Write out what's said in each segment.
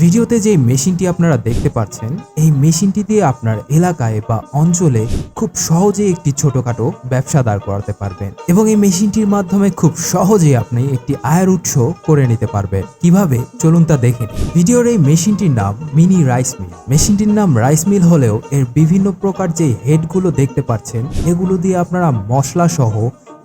ভিডিওতে যে মেশিনটি আপনারা দেখতে পাচ্ছেন, এই মেশিনটি দিয়ে আপনার এলাকায় বা অঞ্চলে খুব সহজে একটি ছোটখাটো ব্যবসা দাঁড় করাতে পারবেন এবং এই মেশিনটির মাধ্যমে খুব সহজেই আপনি একটি আয়ের উৎস করে নিতে পারবেন। কীভাবে? চলুন তা দেখে নিন। ভিডিওর এই মেশিনটির নাম মিনি রাইস মিল। মেশিনটির নাম রাইস মিল হলেও এর বিভিন্ন প্রকার যে হেডগুলো দেখতে পাচ্ছেন, এগুলো দিয়ে আপনারা মশলা সহ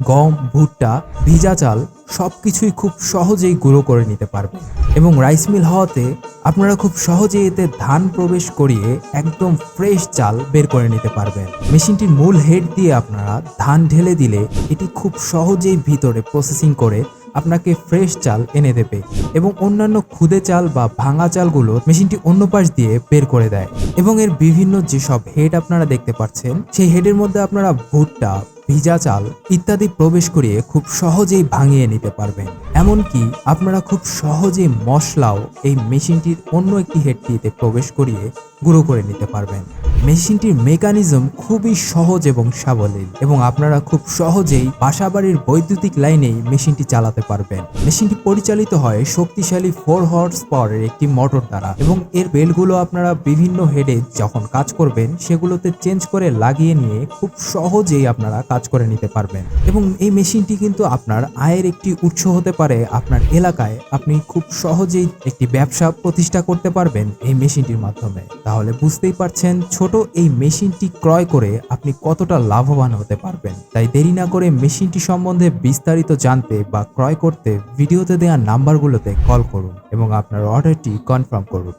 গম, ভুট্টা, ভিজা চাল সবকিছুই খুব সহজেই গুঁড়ো করে নিতে পারবেন এবং রাইস মিল হওয়াতে আপনারা খুব সহজেই এতে ধান প্রবেশ করিয়ে একদম ফ্রেশ চাল বের করে নিতে পারবেন। মেশিনটির মূল হেড দিয়ে আপনারা ধান ঢেলে দিলে এটি খুব সহজেই ভিতরে প্রসেসিং করে আপনাকে ফ্রেশ চাল এনে দেবে এবং অন্যান্য খুদে চাল বা ভাঙা চালগুলো মেশিনটি অন্য পাশ দিয়ে বের করে দেয়। এবং এর বিভিন্ন যেসব হেড আপনারা দেখতে পাচ্ছেন, সেই হেডের মধ্যে আপনারা ভুট্টা ভিজা চাল ইত্যাদি প্রবেশ করিয়ে খুব সহজেই ভাঙিয়ে নিতে পারবেন। এমনকি আপনারা খুব সহজেই মশলাও এই মেশিনটির অন্য একটি হেডটিতে প্রবেশ করিয়ে গুঁড়ো করে নিতে পারবেন। মেশিনটির মেকানিজম খুবই সহজ এবং সাবলীল, এবং আপনারা খুব সহজেই বাসাবাড়ির বৈদ্যুতিক লাইনেই মেশিনটি চালাতে পারবেন। মেশিনটি পরিচালিত হয় শক্তিশালী ফোর হর্স পাওয়ারের একটি মোটর দ্বারা, এবং এর বেলগুলো আপনারা বিভিন্ন হেডে যখন কাজ করবেন, সেগুলোতে চেঞ্জ করে লাগিয়ে নিয়ে খুব সহজেই আপনারা কাজ করে নিতে পারবেন। এবং এই মেশিনটি কিন্তু আপনার আয়ের একটি উৎস হতে পারে, আপনার এলাকায় আপনি খুব সহজেই একটি ব্যবসা প্রতিষ্ঠা করতে পারবেন এই মেশিনটির মাধ্যমে। তাহলে বুঝতেই পারছেন ছোট এই মেশিনটি ক্রয় করে আপনি কতটা লাভবান হতে পারবেন। তাই দেরি না করে মেশিনটি সম্বন্ধে বিস্তারিত জানতে বা ক্রয় করতে ভিডিওতে দেওয়া নাম্বারগুলোতে কল করুন এবং আপনার অর্ডারটি কনফার্ম করুন।